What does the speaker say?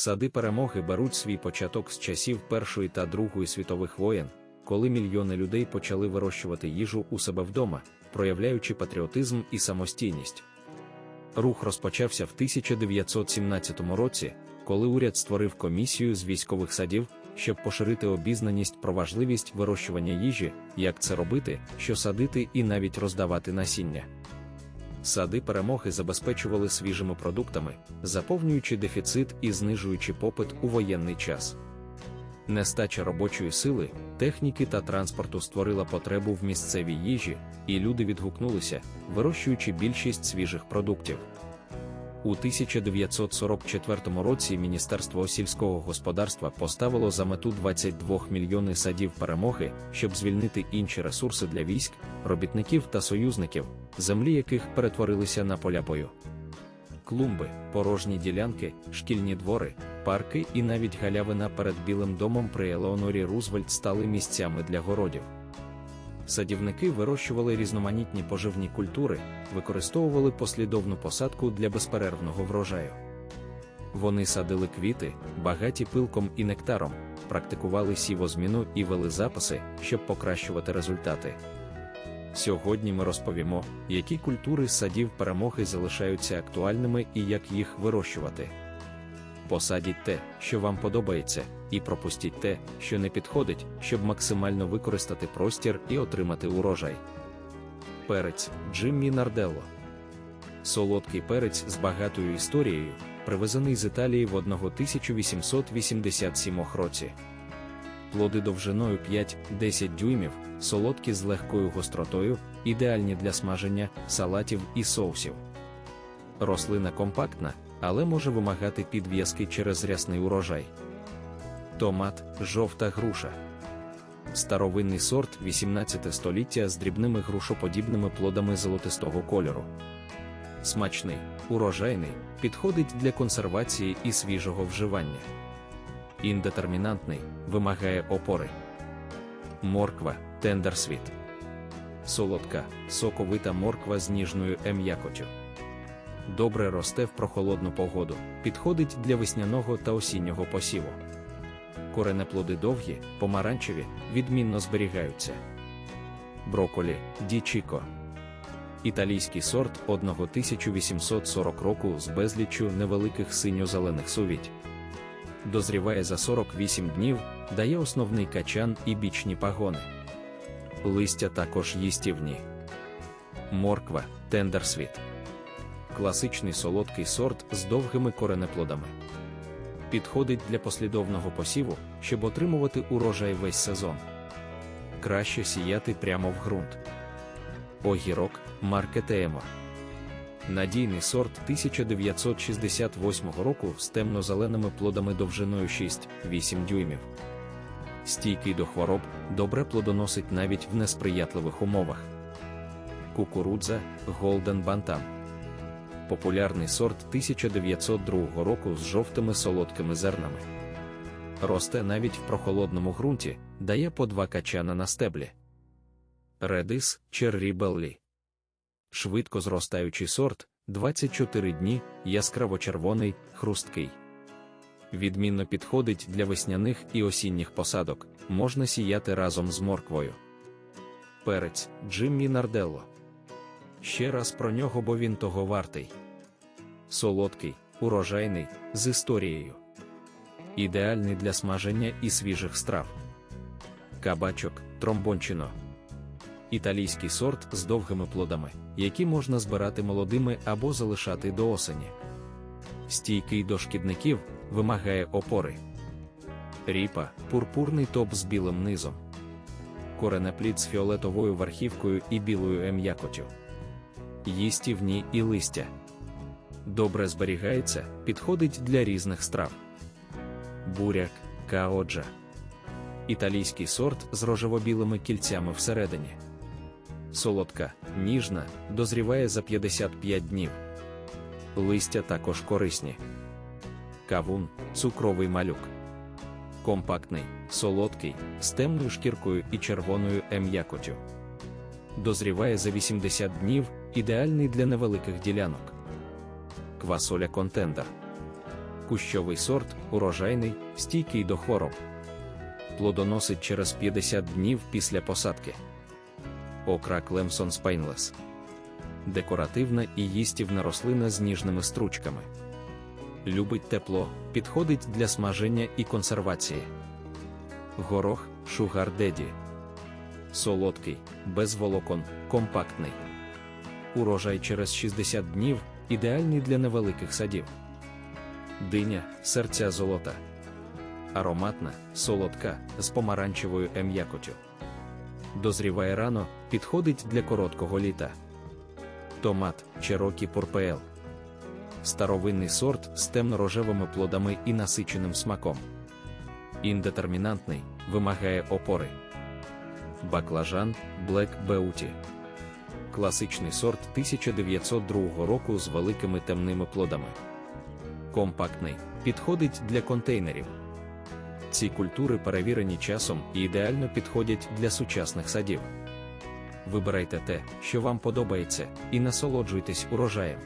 Сади перемоги беруть свій початок з часів Першої та Другої світових воєн, коли мільйони людей почали вирощувати їжу у себе вдома, проявляючи патріотизм і самостійність. Рух розпочався в 1917 році, коли уряд створив комісію з військових садів, щоб поширити обізнаність про важливість вирощування їжі, як це робити, що садити і навіть роздавати насіння. Сади перемоги забезпечували свіжими продуктами, заповнюючи дефіцит і знижуючи попит у воєнний час. Нестача робочої сили, техніки та транспорту створила потребу в місцевій їжі, і люди відгукнулися, вирощуючи більшість свіжих продуктів. У 1944 році Міністерство сільського господарства поставило за мету 22 мільйони садів перемоги, щоб звільнити інші ресурси для військ, робітників та союзників, землі яких перетворилися на поля бою. Клумби, порожні ділянки, шкільні двори, парки і навіть галявина перед Білим домом при Елеонорі Рузвельт стали місцями для городів. Садівники вирощували різноманітні поживні культури, використовували послідовну посадку для безперервного врожаю. Вони садили квіти, багаті пилком і нектаром, практикували сівозміну і вели записи, щоб покращувати результати. Сьогодні ми розповімо, які культури садів перемоги залишаються актуальними і як їх вирощувати. Посадіть те, що вам подобається, і пропустіть те, що не підходить, щоб максимально використати простір і отримати урожай. Перець Джиммі Нарделло. Солодкий перець з багатою історією, привезений з Італії в 1887 році. Плоди довжиною 5-10 дюймів, солодкі з легкою гостротою, ідеальні для смаження, салатів і соусів. Рослина компактна, але може вимагати підв'язки через рясний урожай. Томат, жовта груша. Старовинний сорт 18 століття з дрібними грушоподібними плодами золотистого кольору. Смачний, урожайний, підходить для консервації і свіжого вживання. Індетермінантний, вимагає опори. Морква, тендерсвіт. Солодка, соковита морква з ніжною ем'якотю. Добре росте в прохолодну погоду, підходить для весняного та осіннього посіву. Коренеплоди довгі, помаранчеві, відмінно зберігаються. Броколі, дічіко. Італійський сорт 1840 року з безліччю невеликих синьо-зелених сувідь. Дозріває за 48 днів, дає основний качан і бічні пагони. Листя також їстівні. Морква, тендерсвіт. Класичний солодкий сорт з довгими коренеплодами. Підходить для послідовного посіву, щоб отримувати урожай весь сезон. Краще сіяти прямо в ґрунт. Огірок Маркетеемор. Надійний сорт 1968 року з темно-зеленими плодами довжиною 6-8 дюймів. Стійкий до хвороб, добре плодоносить навіть в несприятливих умовах. Кукурудза Голден Бантам. Популярний сорт 1902 року з жовтими солодкими зернами. Росте навіть в прохолодному ґрунті, дає по два качана на стеблі. Редис Черрі Беллі. Швидко зростаючий сорт 24 дні, яскраво червоний, хрусткий. Відмінно підходить для весняних і осінніх посадок, можна сіяти разом з морквою. Перець Джиммі Нарделло. Ще раз про нього, бо він того вартий. Солодкий, урожайний, з історією. Ідеальний для смаження і свіжих страв. Кабачок, тромбончино. Італійський сорт з довгими плодами, які можна збирати молодими або залишати до осені. Стійкий до шкідників, вимагає опори. Ріпа пурпурний топ з білим низом. Коренеплід з фіолетовою верхівкою і білою ем'якотю. Їстівні і листя. Добре зберігається, підходить для різних страв. Буряк каоджа. Італійський сорт з рожево-білими кільцями всередині. Солодка, ніжна, дозріває за 55 днів. Листя також корисні. Кавун цукровий малюк. Компактний, солодкий, з темною шкіркою і червоною ем'якотю. Дозріває за 80 днів, ідеальний для невеликих ділянок. Квасоля контендер. Кущовий сорт, урожайний, стійкий до хвороб. Плодоносить через 50 днів після посадки. Окра Клемсон Спайнлес. Декоративна і їстівна рослина з ніжними стручками. Любить тепло, підходить для смаження і консервації. Горох Шугар Деді. Солодкий, без волокон, компактний. Урожай через 60 днів, ідеальний для невеликих садів. Диня, серця золота. Ароматна, солодка, з помаранчевою ем'якотю. Дозріває рано, підходить для короткого літа. Томат Черокі Пурпеел. Старовинний сорт з темно-рожевими плодами і насиченим смаком. Індетермінантний, вимагає опори. Баклажан Black Beauty. Класичний сорт 1902 року з великими темними плодами. Компактний, підходить для контейнерів. Ці культури перевірені часом і ідеально підходять для сучасних садів. Вибирайте те, що вам подобається, і насолоджуйтесь урожаєм.